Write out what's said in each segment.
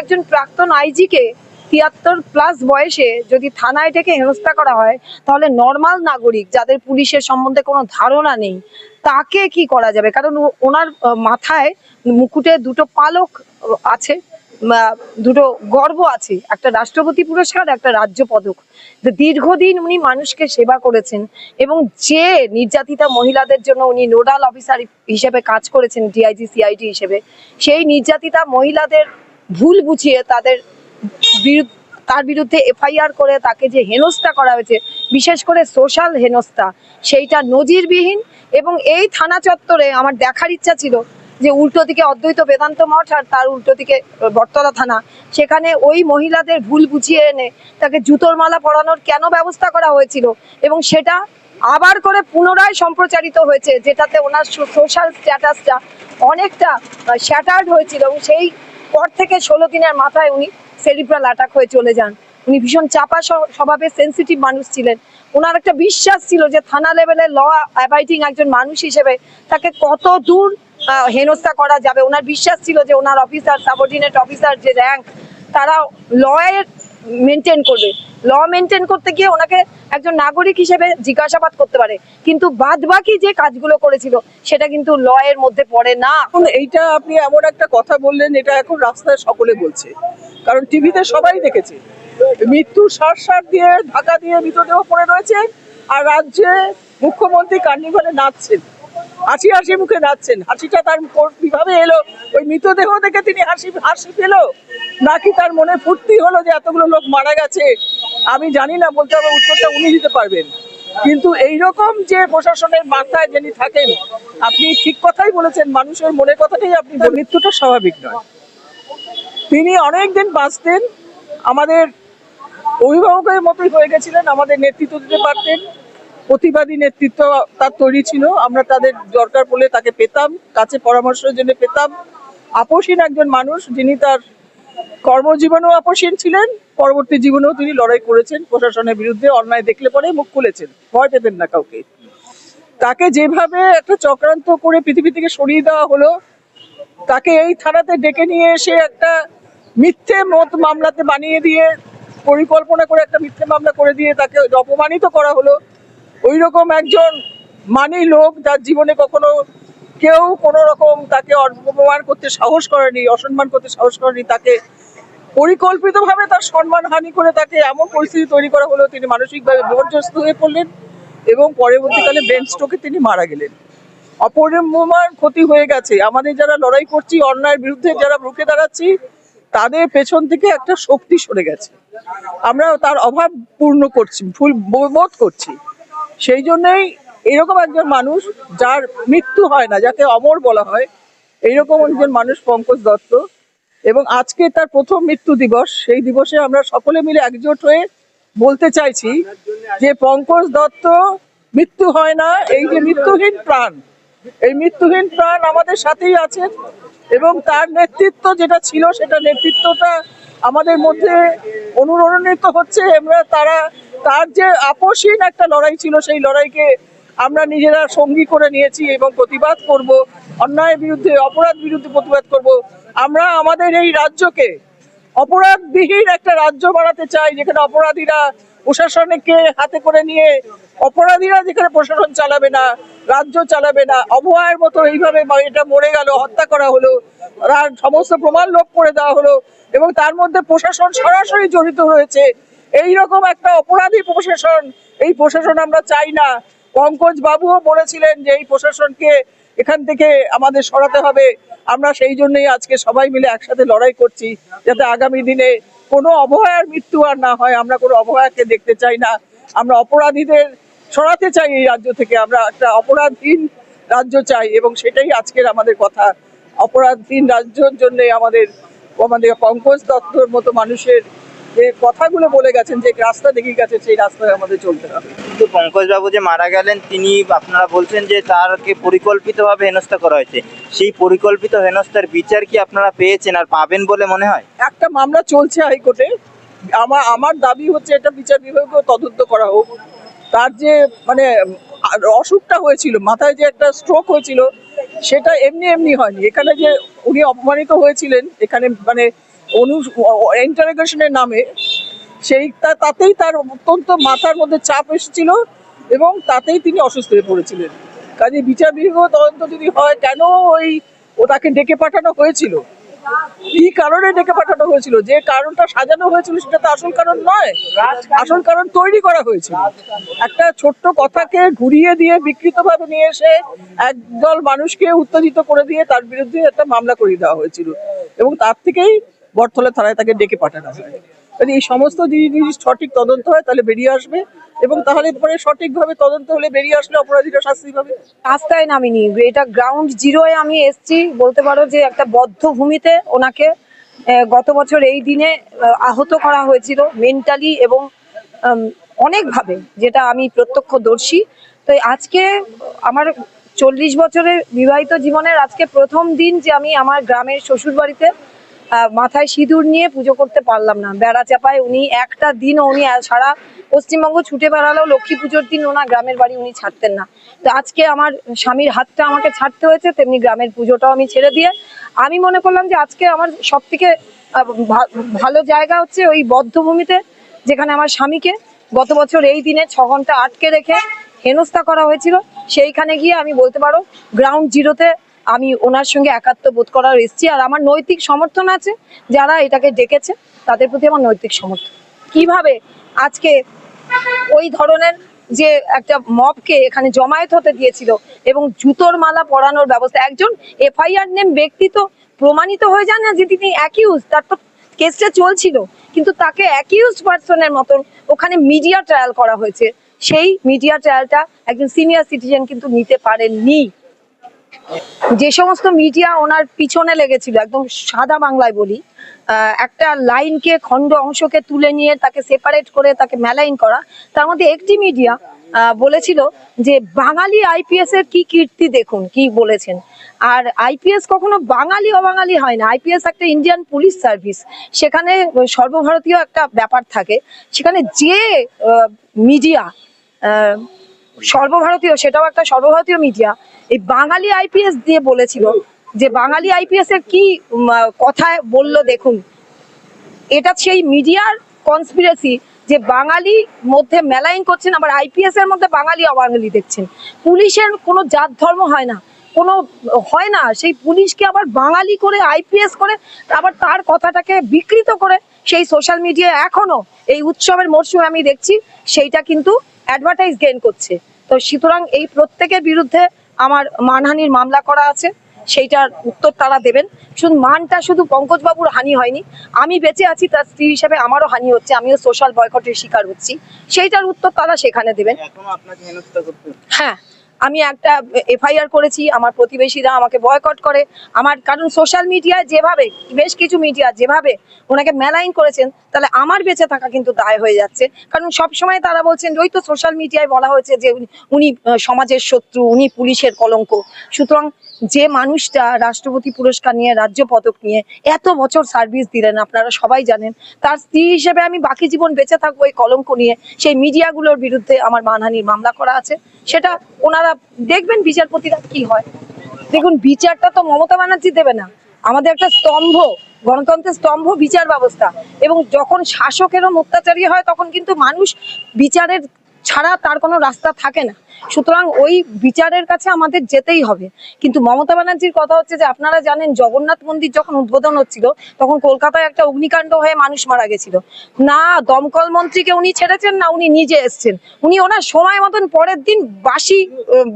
একজন প্রাক্তন আইজিকে তিয়াত্তর প্লাস বয়সে যদি থানায় ডেকে হেনস্থা করা হয়, তাহলে নর্মাল নাগরিক যাদের পুলিশের সম্বন্ধে কোনো ধারণা নেই, তাকে কি করা যাবে? কারণ ওনার মাথায় মুকুটে দুটো পালক আছে দুটো গর্ব আছে, একটা রাষ্ট্রপতি পুরস্কার, একটা রাজ্য পদক। দীর্ঘদিন উনি মানুষকে সেবা করেছেন এবং যে নির্যাতিতা মহিলাদের জন্য উনি নোডাল অফিসার হিসেবে কাজ করেছেন ডিআইজি সিআইডি হিসেবে, সেই নির্যাতিতা মহিলাদের ভুল বুঝিয়ে তাদের তার বিরুদ্ধে এফআইআর করে তাকে যে হেনস্থা করা হয়েছে, বিশেষ করে সোশ্যাল হেনস্থা, সেইটা নজিরবিহীন এবং এই থানা চত্বরে আমার দেখার ইচ্ছা ছিল যে উল্টো দিকে অদ্বৈত বেদান্ত মঠ আর তার উল্টো দিকে বটতলা থানা। সেখানে ওই মহিলাদের ভুল বুঝিয়ে এনে তাকে জুতোর মালা পরানোর কেন ব্যবস্থা করা হয়েছিল? এবং সেটা আবার করে পুনরায় সম্প্রচারিত হয়েছে, যেটাতে ওনার সোশ্যাল স্ট্যাটাসটা অনেকটা শ্যাটার্ড হয়েছিল এবং সেই পর থেকে ষোলো দিনের মাথায় উনি সেরিব্রাল অ্যাটাক হয়ে চলে যান। উনি ভীষণ চাপা স্বভাবে সেন্সিটিভ মানুষ ছিলেন। ওনার একটা বিশ্বাস ছিল যে থানা লেভেলে ল অ্যাবাইডিং একজন মানুষ হিসেবে তাকে কত দূর হেনস্থা করা যাবে। ওনার বিশ্বাস ছিল যে ওনার অফিসার সাবঅর্ডিনেট অফিসার যে র্যাঙ্ক তারা লয়ের মেনটেন করবে। ল মেনটেন করতে গিয়ে ওনাকে একজন নাগরিক হিসেবে জিজ্ঞাসাবাদ করতে পারে। কিন্তু বাদ বাকি যে কাজগুলো করেছিল, সেটা কিন্তু ল এর মধ্যে পড়ে না। এইটা আপনি এমন একটা কথা বললেন, এটা এখন রাস্তায় সকলে বলছে। কারণ টিভিতে সবাই দেখেছে। মৃত্যু সার সার দিয়ে ঢাকা দিয়ে মৃতদেহ পড়ে রয়েছে, আর রাজ্যে মুখ্যমন্ত্রী কার্নিভালে নাচছেন। হাসি হাসি মুখে নাচছেন। হাসিটা তার কীভাবে এলো? ওই মৃতদেহ দেখে তিনি হাসি হাসি পেল? নাকি তার মনে ফুর্তি হলো যে এতগুলো লোক মারা গেছে? আমি জানি না বলতে হবে উত্তরটা উনি দিতে পারবেন। কিন্তু এই রকম যে প্রশাসনের মাথায় যিনি থাকেন আপনি ঠিক কথাই বলেছেন মানুষের মনের কথাটাই আপনি। মৃত্যুটা স্বাভাবিক নয়। তিনি অনেক দিন বাঁচতেন আমাদের অভিভাবকের মতোই হয়ে গেছিলেন আমাদের নেতৃত্ব দিতে পারতেন। প্রতিবাদী নেতৃত্ব তার তৈরি ছিল। আমরা তাদের দরকার পড়লে তাকে পেতাম, কাছে পরামর্শের জন্য পেতাম। আপোষহীন একজন মানুষ, যিনি তার কর্মজীবনেও আপোষহীন ছিলেন, পরবর্তী জীবনেও তিনি লড়াই করেছেন প্রশাসনের বিরুদ্ধে, অন্যায় দেখলে পরে মুখ খুলেছেন। ভয় পেতেন না কাউকে। তাকে যেভাবে একটা চক্রান্ত করে পৃথিবী থেকে সরিয়ে দেওয়া হলো, তাকে এই থানাতে ডেকে নিয়ে এসে একটা মিথ্যে মত মামলাতে বানিয়ে দিয়ে, পরিকল্পনা করে একটা মিথ্যে মামলা করে দিয়ে তাকে অপমানিত করা হলো। ওই রকম একজন মানি লোক যার জীবনে কখনো কেউ কোনো রকম তাকে অপমান করতে সাহস করেনি, অসম্মান করতে সাহস করেনি, তাকে পরিকল্পিতভাবে তার সম্মান হানি করে তাকে এমন পরিস্থিতি তৈরি করা হলো তিনি মানসিকভাবে বিপর্যস্ত হয়ে পড়লেন এবং পরবর্তীকালে ব্রেন স্ট্রোকে তিনি মারা গেলেন। অপরিমাণ ক্ষতি হয়ে গেছে। আমাদের যারা লড়াই করছি, অন্যায়ের বিরুদ্ধে যারা রুখে দাঁড়াচ্ছি, তাদের পেছন থেকে একটা শক্তি সরে গেছে। আমরা তার অভাব পূর্ণ করছি ফুল বোধ করছি। সেই জন্যই এরকম একজন মানুষ যার মৃত্যু হয় না, যাকে অমর বলা হয়, এইরকম একজন মানুষ পঙ্কজ দত্ত। এবং আজকে তার প্রথম মৃত্যু দিবস, সেই দিবসে আমরা সকলে মিলে একজোট হয়ে বলতে চাইছি যে পঙ্কজ দত্ত মৃত্যু হয় না, এই যে মৃত্যুহীন প্রাণ, এই মৃত্যুহীন প্রাণ আমাদের সাথেই আছেন এবং তার নেতৃত্ব যেটা ছিল, সেটা নেতৃত্বটা আমাদের মধ্যে অনুরণিত হচ্ছে আমরা, তারা, তার যে আপোষহীন একটা লড়াই ছিল, সেই লড়াইকে আমরা নিজেরা সঙ্গী করে নিয়েছি এবং প্রতিবাদ করব, অন্যায়ের বিরুদ্ধে, অপরাধ বিরুদ্ধে প্রতিবাদ করব। আমরা আমাদের এই রাজ্যকে অপরাধবিহীন একটা রাজ্য বানাতে চাই, যেখানে অপরাধীরা প্রশাসনকে হাতে করে নিয়ে অপরাধীরা যেখানে প্রশাসন চালাবে না, রাজ্য চালাবে না অভয়ের মতো এইভাবে এটা মরে গেল, হত্যা করা হলো সমস্ত প্রমাণ লোপ করে দেওয়া হলো এবং তার মধ্যে প্রশাসন সরাসরি জড়িত রয়েছে। এই রকম একটা অপরাধী প্রশাসন, এই প্রশাসন আমরা চাই না। পঙ্কজ বাবুও বলেছিলেন যে এই প্রশাসনকে এখান থেকে আমাদের সরাতে হবে। আমরা সেই জন্যই আজকে সবাই মিলে একসাথে লড়াই করছি, যাতে আগামী দিনে কোনো অবহেলার মৃত্যু আর না হয়, আমরা কোনো অবহেলাকে দেখতে চাই না। আমরা অপরাধীদের সরাতে চাই এই রাজ্য থেকে। আমরা একটা অপরাধহীন রাজ্য চাই এবং সেটাই আজকের আমাদের কথা। অপরাধহীন রাজ্যর জন্য আমাদের আমাদের পঙ্কজ দত্তর মতো মানুষের যে কথাগুলো বলে গেছেন যে রাস্তা দেখিয়ে গেছে সেই রাস্তায় আমাদের চলতে হবে। কিন্তু পঙ্কজবাবু যে মারা গেলেন তিনি আপনারা বলছেন যে তারকে পরিকল্পিতভাবে হেনস্থা করা হয়েছে। সেই পরিকল্পিত হেনস্থার বিচার কি আপনারা পেয়েছেন আর পাবেন বলে মনে হয়? একটা মামলা চলছে হাইকোর্টে। আমার আমার দাবি হচ্ছে এটা বিচার বিভাগীয় তদন্ত করা হোক। তার যে মানে অসুখটা হয়েছিল মাথায় যে একটা স্ট্রোক হয়েছিল সেটা এমনি এমনি হয়নি। এখানে যে উনি অপমানিত হয়েছিলেন এখানে মানে অনু ইন্টারোগেশনের নামে, সেই তাতেই তার অত্যন্ত মাথার মধ্যে চাপ এসেছিল এবং তাতেই তিনি অসুস্থ হয়ে পড়েছিলেন। কাজে বিচার বিভাগ তদন্ত যদি হয়, কেন ওই ও তাকে ডেকে পাঠানো হয়েছিল? কি কারণে ডেকে পাঠানো হয়েছিল? যে কারণটা সাজানো হয়েছিল সেটা তো আসল কারণ নয়। আসল কারণ তৈরি করা হয়েছিল। একটা ছোট্ট কথাকে ঘুরিয়ে দিয়ে বিকৃতভাবে নিয়ে এসে একদল মানুষকে উত্তেজিত করে দিয়ে তার বিরুদ্ধে একটা মামলা করিয়ে দেওয়া হয়েছিল। এবং তার থেকেই বটতলা থানায় তাকে ডেকে পাঠানো হয়। এই সমস্ত জিনিস সঠিক তদন্ত হয়, তাহলে বেরিয়ে আসবে এবং তাহলে পরে সঠিকভাবে তদন্ত হলে বেরিয়ে আসলে অপরাধীরা শাস্তি পাবে। রাস্তায় নামিনি, এটা গ্রাউন্ড জিরোয় আমি এসছি। বলতে পারো যে একটা বদ্ধ ভূমিতে ওনাকে গত বছর এই দিনে আহত করা হয়েছিল মেন্টালি এবং অনেকভাবে, যেটা আমি প্রত্যক্ষদর্শী। তো আজকে আমার চল্লিশ বছরের বিবাহিত জীবনের আজকে প্রথম দিন যে আমি আমার গ্রামের শ্বশুর বাড়িতে মাথায় সিঁদুর নিয়ে পুজো করতে পারলাম না। বেড়া চাপায় উনি একটা দিনও উনি সারা পশ্চিমবঙ্গ ছুটে বেড়ালেও লক্ষ্মী পুজোর দিন ওনার গ্রামের বাড়ি উনি ছাড়তেন না। তো আজকে আমার স্বামীর হাতটা আমাকে ছাড়তে হয়েছে, তেমনি গ্রামের পুজোটাও আমি ছেড়ে দিয়ে আমি মনে করলাম যে আজকে আমার সব থেকে ভালো জায়গা হচ্ছে ওই বদ্ধভূমিতে, যেখানে আমার স্বামীকে গত বছর এই দিনে ছ ঘণ্টা আটকে রেখে হেনস্থা করা হয়েছিল। সেইখানে গিয়ে আমি বলতে পারো গ্রাউন্ড জিরোতে আমি ওনার সঙ্গে একাত্ম বোধ করার এসেছি। আর আমার নৈতিক সমর্থন আছে, যারা এটাকে ডেকেছে, তাদের প্রতি আমার নৈতিক সমর্থন। কীভাবে আজকে ওই ধরনের যে একটা মবকে এখানে জমায়েত হতে দিয়েছিল এবং জুতোর মালা পরানোর ব্যবস্থা, একজন এফআইআর নেম ব্যক্তি তো প্রমাণিত হয়ে যান না যে তিনি অ্যাকিউজ তার তো কেসটা চলছিল, কিন্তু তাকে অ্যাকিউজ পার্সনের মতন ওখানে মিডিয়া ট্রায়াল করা হয়েছে। সেই মিডিয়া ট্রায়ালটা একজন সিনিয়র সিটিজেন কিন্তু নিতে পারেননি। যে সমস্ত মিডিয়া ওনার পিছনে লেগেছিল, একদম সাদা বাংলায় বলি একটা লাইনকে, খণ্ড অংশকে তুলে নিয়ে তাকে সেপারেট করে তাকে মেলাইন করা, তার মধ্যে একটি মিডিয়া বলেছিল যে বাঙালি আইপিএস এর কি কীর্তি দেখুন, কি বলেছেন। আর আইপিএস কখনো বাঙালি, অবাঙালি হয় না। আইপিএস একটা ইন্ডিয়ান পুলিশ সার্ভিস সেখানে সর্বভারতীয় একটা ব্যাপার থাকে। সেখানে যে মিডিয়া সর্বভারতীয়, সেটাও একটা সর্বভারতীয় মিডিয়া এই বাঙালি আইপিএস দিয়ে বলেছিল যে বাঙালি আইপিএস এর কি কথায় বলল দেখুন। এটা সেই মিডিয়ার কনস্পিরেসি যে বাঙালি মধ্যে মেলাইন করছেন, আবার আইপিএস এর মধ্যে বাঙালি অবাঙালি দেখছেন। পুলিশের কোনো জাত ধর্ম হয় না, কোনো হয় না, সেই পুলিশকে আবার বাঙালি করে আইপিএস করে, আবার তার কথাটাকে বিকৃত করে সেই সোশ্যাল মিডিয়া এখনও এই উৎসবের মরশুমে আমি দেখছি সেইটা কিন্তু অ্যাডভার্টাইজ গেইন করছে। তো সুতরাং এই প্রত্যেকের বিরুদ্ধে আমার মানহানির মামলা করা আছে সেইটার উত্তর তারা দেবেন। শুধু মানটা শুধু পঙ্কজবাবুর হানি হয়নি আমি বেঁচে আছি তার স্ত্রী হিসেবে আমারও হানি হচ্ছে আমিও সোশ্যাল বয়কটের শিকার হচ্ছি। সেইটার উত্তর তারা সেখানে দেবেন? হ্যাঁ। আমি একটা এফআইআর করেছি, আমার প্রতিবেশীরা আমাকে বয়কট করে। আমার, কারণ সোশ্যাল মিডিয়ায় যেভাবে, বেশ কিছু মিডিয়া যেভাবে ওনাকে মেলাইন করেছেন, তাহলে আমার বেঁচে থাকা কিন্তু দায় হয়ে যাচ্ছে। কারণ সব সময় তারা বলছেন ওই তো সোশ্যাল মিডিয়ায় বলা হয়েছে যে, উনি- উনি সমাজের শত্রু, উনি পুলিশের কলঙ্ক। সুতরাং যে মানুষটা রাষ্ট্রপতি পুরস্কার নিয়ে, রাজ্য পদক নিয়ে এত বছর সার্ভিস দিলেন, আপনারা সবাই জানেন, তার স্ত্রী হিসেবে আমি বাকি জীবন বেঁচে থাকব এই কলঙ্ক নিয়ে। সেই মিডিয়াগুলোর বিরুদ্ধে আমার মানহানির মামলা করা আছে। সেটা ওনারা দেখবেন বিচারপতিরা কি হয়। দেখুন, বিচারটা তো মমতা ব্যানার্জি দেবে না। আমাদের একটা স্তম্ভ, গণতন্ত্রের স্তম্ভ বিচার ব্যবস্থা। এবং যখন শাসকেরও অত্যাচারী হয়, তখন কিন্তু মানুষ বিচারের ছাড়া তার কোনো রাস্তা থাকে না। সুতরাং ওই বিচারের কাছে আমাদের যেতেই হবে। কিন্তু মমতা ব্যানার্জির কথা হচ্ছে যে, আপনারা জানেন জগন্নাথ মন্দির যখন উদ্বোধন হচ্ছিল, তখন কলকাতায় একটা অগ্নিকাণ্ড হয়ে মানুষ মারা গেছিল। না, দমকল মন্ত্রীকে উনি ছেড়েছেন না, উনি নিজে এসছেন। উনি ওনার সময় মতন পরের দিন বাসি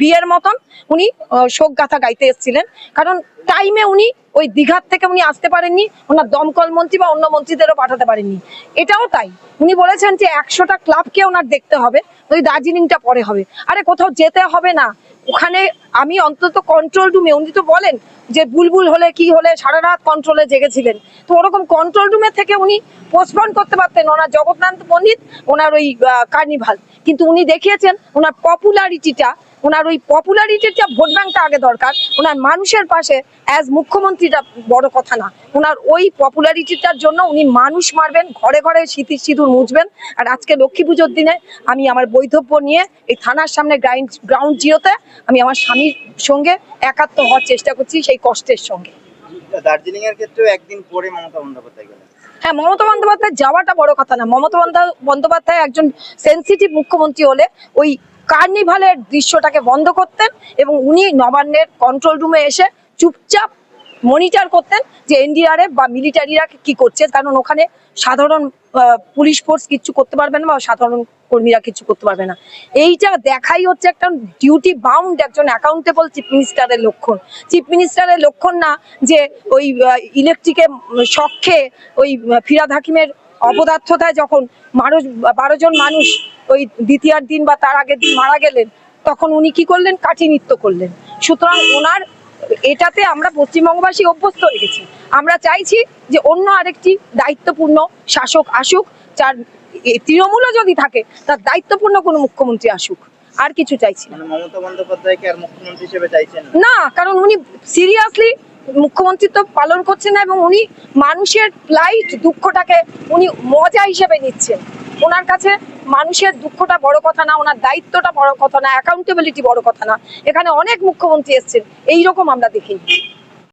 বিয়ের মতন উনি শোক গাথা গাইতে এসেছিলেন। কারণ টাইমে উনি ওই দীঘার থেকে উনি আসতে পারেননি, ওনার দমকল মন্ত্রী বা অন্য মন্ত্রীদেরও পাঠাতে পারেননি। এটাও তাই। উনি বলেছেন যে, একশোটা ক্লাবকে ওনার দেখতে হবে, ওই দার্জিলিংটা পরে হবে। আরে কোথাও যেতে হবে না। ওখানে আমি অন্তত কন্ট্রোল রুমে উনি তো বলেন যে বুলবুল হলে কি হলে সারা রাত কন্ট্রোলে জেগেছিলেন। তো ওরকম কন্ট্রোল রুমে থেকে উনি পোস্টপন করতে পারতেন ওনার জগন্নাথ পণ্ডিত, ওনার ওই কার্নিভাল কিন্তু উনি দেখিয়েছেন, ওনার পপুলারিটিটা ওনার ওই পপুলারিটিটা ভোট ব্যাংকটা আগে দরকার ওনার মানুষের পাশে অ্যাজ মুখ্যমন্ত্রীটা বড় কথা না। ওনার ওই পপুলারিটিটার জন্য উনি মানুষ মারবেন ঘরে ঘরে শীতির সিঁদুর মুছবেন। আর আজকে লক্ষ্মী পুজোর দিনে আমি আমার বৈধব্য নিয়ে এই থানার সামনে গ্রাউন্ড গ্রাউন্ড জিওতে আমি আমার স্বামীর সঙ্গে একাত্ম হওয়ার চেষ্টা করছি সেই কষ্টের সঙ্গে। দার্জিলিং এর ক্ষেত্রেও একদিন পরে মমতা বন্দ্যোপাধ্যায় গেলেন। হ্যাঁ মমতা বন্দ্যোপাধ্যায় যাওয়াটা বড় কথা না। মমতা বন্দ্যা- বন্দ্যোপাধ্যায় একজন সেন্সিটিভ মুখ্যমন্ত্রী হলে ওই কার্নিভালের দৃশ্যটাকে বন্ধ করতেন এবং উনি নবান্নের কন্ট্রোল রুমে এসে চুপচাপ মনিটর করতেন যে এনডিআরএফ বা মিলিটারিরা কি করছে। কারণ ওখানে সাধারণ পুলিশ ফোর্স কিচ্ছু করতে পারবে না বা সাধারণ কর্মীরা কিছু করতে পারবে না। এইটা দেখাই হচ্ছে একটা ডিউটি বাউন্ড একজন অ্যাকাউন্টেবল চিফ মিনিস্টারের লক্ষণ। চিফ মিনিস্টারের লক্ষণ না যে ওই ইলেকট্রিকে শখে ওই ফিরাদ হাকিমের অপদার্থতায় যখন মানুষ বারো জন মানুষ ওই দ্বিতীয়ার দিন বা তার আগের দিন মারা গেলেন তখন উনি কি করলেন? কাঠি নৃত্য করলেন। সুতরাং ওনার এটাতে আমরা পশ্চিমবঙ্গবাসী অভ্যস্ত হয়ে গেছি। আমরা চাইছি যে অন্য আরেকটি দায়িত্বপূর্ণ শাসক আসুক যার তৃণমূলও যদি থাকে তার দায়িত্বপূর্ণ কোনো মুখ্যমন্ত্রী আসুক। আর কিছু চাইছি না। মানে মমতা বন্দ্যোপাধ্যায়কে আর মুখ্যমন্ত্রী হিসেবে চাইছেন না? না কারণ উনি সিরিয়াসলি মুখ্যমন্ত্রিত্ব পালন করছেন না এবং উনি মানুষের লাইট দুঃখটাকে উনি মজা হিসেবে নিচ্ছেন। ওনার কাছে মানুষের দুঃখটা বড় কথা না, ওনার দায়িত্বটা বড় কথা না অ্যাকাউন্টেবিলিটি বড় কথা না। এখানে অনেক মুখ্যমন্ত্রী এসছেন, এইরকম আমরা দেখি